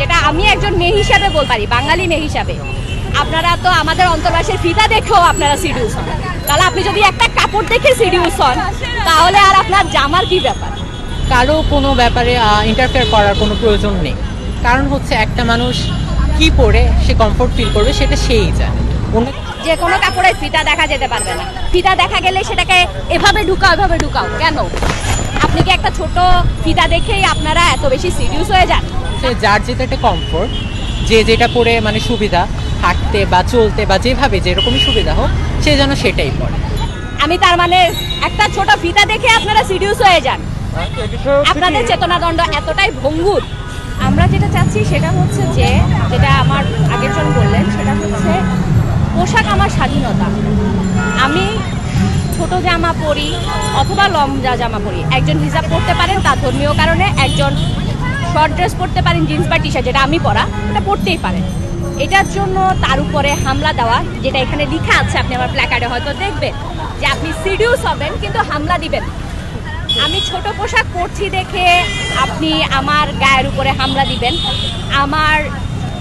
যেটা আমি একজন মেয়ে হিসাবে বলতে পারি বাঙালি মেয়ে হিসাবে। আপনারা তো আমাদের অন্তর্বাসের ফিতা দেখেও আপনারা সিডিউস হন। তাহলে আপনি যদি একটা কাপড় দেখে সিডিউস হন তাহলে আর আপনার জামার কি ব্যাপার? কারও কোনো ব্যাপারে ইন্টারফেয়ার করার কোনো প্রয়োজন নেই। কারণ হচ্ছে একটা মানুষ কি পরে সে কমফোর্ট ফিল করবে সেটা সেই জানে। যে কোনো কাপড়ের ফিতা দেখা যেতে পারবে না। ফিতা দেখা গেলে সেটাকে এভাবে ঢুকাও এভাবে ঢুকাও। কেন? আপনি কি একটা ছোট ফিতা দেখেই আপনারা এত বেশি সিরিয়াস হয়ে যান? সে যার যেটা একটা কমফোর্ট যে যেটা পরে মানে সুবিধা হাঁটতে বা চলতে বা যেভাবে যেরকমই সুবিধা হোক সে যেন সেটাই পরে আমি তার মানে একটা ছোট ফিতা দেখে আপনারা সিডিউস হয়ে যান। আপনাদের চেতনাদণ্ড এতটাই ভঙ্গুর। আমরা যেটা চাচ্ছি সেটা হচ্ছে যে যেটা আমার আগের জন বললেন সেটা হচ্ছে পোশাক আমার স্বাধীনতা। আমি ছোট জামা পরি অথবা লম্বা জামা পরি। একজন হিজাব পরতে পারেন তার ধর্মীয় কারণে একজন শর্ট ড্রেস পরতে পারেন জিন্স বা টি শার্ট যেটা আমি পরা এটা পরতেই পারেন। এটার জন্য তার উপরে হামলা দেওয়া, যেটা এখানে লেখা আছে, আপনি আমার প্ল্যাকার্ডে হয়তো দেখবেন, যে আপনি সিডিউস হবেন, কিন্তু হামলা দিবেন। আমি ছোট পোশাক পরছি দেখে আপনি আমার গায়ের উপরে হামলা দিবেন। আমার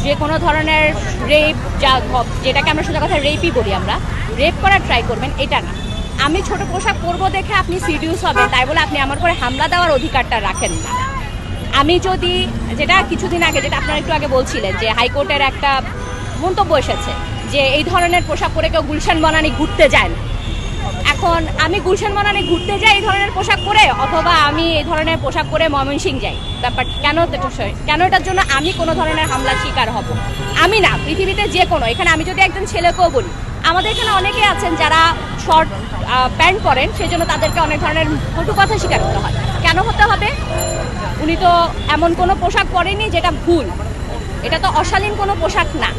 যে কোনো ধরনের রেপ যা যেটাকে আমরা সোজা কথা রেপই বলি আমরা রেপ করার ট্রাই করবেন, এটা না। আমি ছোট পোশাক পরবো দেখে আপনি সিডিউস হবেন, তাই বলে আপনি আমার উপরে হামলা দেওয়ার অধিকারটা রাখেন না। আমি যদি যেটা কিছুদিন আগে, যেটা আপনারা একটু আগে বলছিলেন যে হাইকোর্টের একটা মন্তব্য এসেছে যে এই ধরনের পোশাক পরে কেউ গুলশান বনানি ঘুরতে যায় না। এখন আমি গুলশান বনানি ঘুরতে যাই এই ধরনের পোশাক পরে, অথবা আমি এই ধরনের পোশাক পরে ময়মনসিং যাই? ব্যাপার কেন কেন এটার জন্য আমি কোনো ধরনের হামলার শিকার হব? আমি না, পৃথিবীতে যে কোনো। এখানে আমি যদি একজন ছেলেকেও বলি, আমাদের এখানে অনেকে আছেন যারা শর্ট প্যান্ট পরেন সেই জন্য তাদেরকে অনেক ধরনের কটু কথা স্বীকার করতে হয়। কেন হতে হবে? উনি তো এমন কোনো পোশাক পরেনি যেটা ভুল। এটা তো অশালীন কোনো পোশাক না।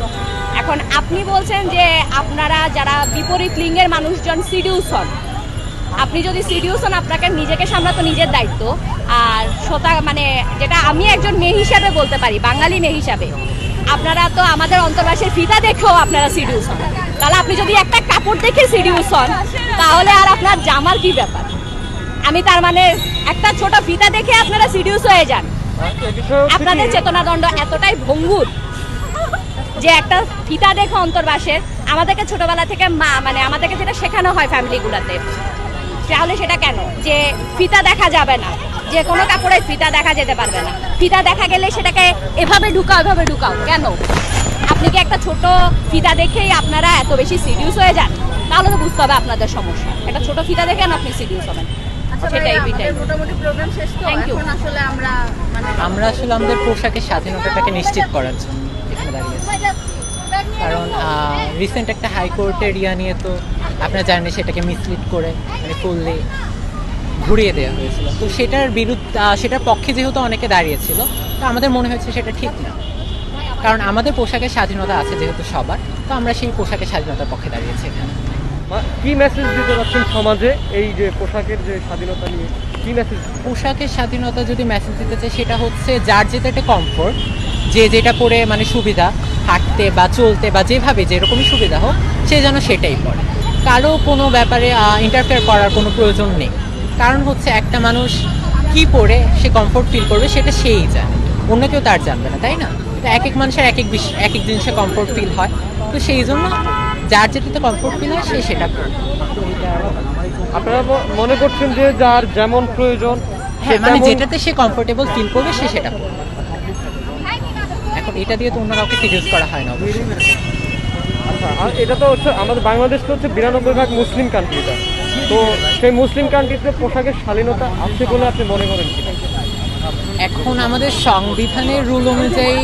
এখন আপনি বলছেন যে আপনারা যারা বিপরীত লিঙ্গের মানুষজন সিডিউস হন। আপনি যদি সিডিউস হন, আপনাকে নিজেকে সামলাতো নিজের দায়িত্ব। আর শ্রোতা মানে যেটা আমি একজন মেয়ে হিসাবে বলতে পারি, বাঙালি মেয়ে হিসাবে। আপনারা তো আমাদের অন্তর্বাসের ফিতা দেখেও আপনারা সিডিউস হন। তাহলে আপনি যদি একটা কাপড় দেখে সিডিউস হন, তাহলে আর আপনার জামার কি ব্যাপার? আমি তার মানে একটা ছোট ফিতা দেখে আপনারা সিডিউস হয়ে যান। আপনাদের চেতনাদণ্ড এতটাই ভঙ্গুর যে একটা ফিতা দেখে অন্তর্বাসের আমাদেরকে ছোটবেলা থেকে মা মানে আমাদেরকে যেটা শেখানো হয় ফ্যামিলিগুলোতে তাহলে সেটা কেন? যে ফিতা দেখা যাবে না, যে কোনো কাপড়ে ফিতা দেখা যেতে পারবে না। ফিতা দেখা গেলে সেটাকে এভাবে ঢুকাও এভাবে ঢুকাও, কেন? আপনি কি একটা ছোট ফিতা দেখেই আপনারা এত বেশি সিরিয়াস হয়ে যান? তাহলে তো বুঝতে হবে আপনাদের সমস্যা। একটা ছোট ফিতা দেখে আপনি সিরিয়াস হবেন? সেটাই এটাই মোটামুটি প্রোগ্রাম শেষ তো এখন আসলে আমরা মানে আমরা আসলে আমাদের পোশাকের স্বাধীনতাটাকে নিশ্চিত করার জন্য এখানে দাঁড়িয়েছি কারণ রিসেন্ট একটা হাইকোর্টের ইয়া নিয়ে তো আপনারা জানেন সেটাকে মিসলিড করে মানে ফুললি ঘুরিয়ে দেওয়া হয়েছিল। তো সেটার বিরুদ্ধে সেটার পক্ষে যেহেতু অনেকে দাঁড়িয়েছিল তো আমাদের মনে হয়েছে সেটা ঠিক না। কারণ আমাদের পোশাকের স্বাধীনতা আছে যেহেতু সবার তো আমরা সেই পোশাকের স্বাধীনতার পক্ষে দাঁড়িয়েছি এখানে। কি মেসেজ দিতে চাচ্ছেন সমাজে এই যে পোশাকের যে স্বাধীনতা নিয়ে? কি মেসেজ পোশাকের স্বাধীনতা যদি মেসেজ দিতে চাই, সেটা হচ্ছে যার যেটা একটা কমফোর্ট যে যেটা পরে মানে সুবিধা, হাঁটতে বা চলতে বা যেভাবে যেরকমই সুবিধা হোক, সে যেন সেটাই পরে। কারও কোনো ব্যাপারে ইন্টারফেয়ার করার কোনো প্রয়োজন নেই। কারণ হচ্ছে একটা মানুষ কি পরে, সে কমফোর্ট ফিল করবে, সেটা সেই জানে। অন্য কেউ তার জানবে না, তাই না? এক এক মানুষের এক এক এক এক জিনিসে কমফোর্ট ফিল হয়। তো সেই জন্য যার যেটাতে কমফোর্ট ফিল হয় সে সেটা করবে আপনারা মনে করছেন যে যার যেমন প্রয়োজন হ্যাঁ মানে যেটাতে সে কমফোর্টেবল ফিল করবে সে সেটা করবে। এখন এটা দিয়ে তো অন্য কাউকে সিরিয়াস করা হয় না আচ্ছা, আর এটা তো হচ্ছে আমাদের বাংলাদেশ তো হচ্ছে বিরানব্বই ভাগ মুসলিম কান্ট্রিটা তো সেই মুসলিম কান্ট্রিতে পোশাকের স্বাধীনতা আছে বলে আপনি মনে করেন এখন আমাদের সংবিধানের রুল অনুযায়ী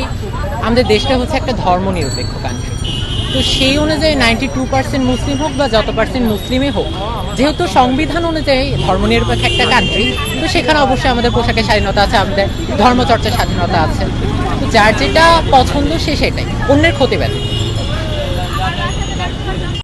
আমাদের দেশটা হচ্ছে একটা ধর্ম ধর্মনিরপেক্ষ কান্ট্রি তো সেই অনুযায়ী নাইনটি টু পার্সেন্ট মুসলিম হোক বা যত পার্সেন্ট মুসলিমই হোক, যেহেতু সংবিধান অনুযায়ী ধর্মনিরপেক্ষ একটা কান্ট্রি তো সেখানে অবশ্যই আমাদের পোশাকের স্বাধীনতা আছে, আমাদের ধর্মচর্চার স্বাধীনতা আছে। তো যার যেটা পছন্দ সে সেটাই, অন্যের ক্ষতি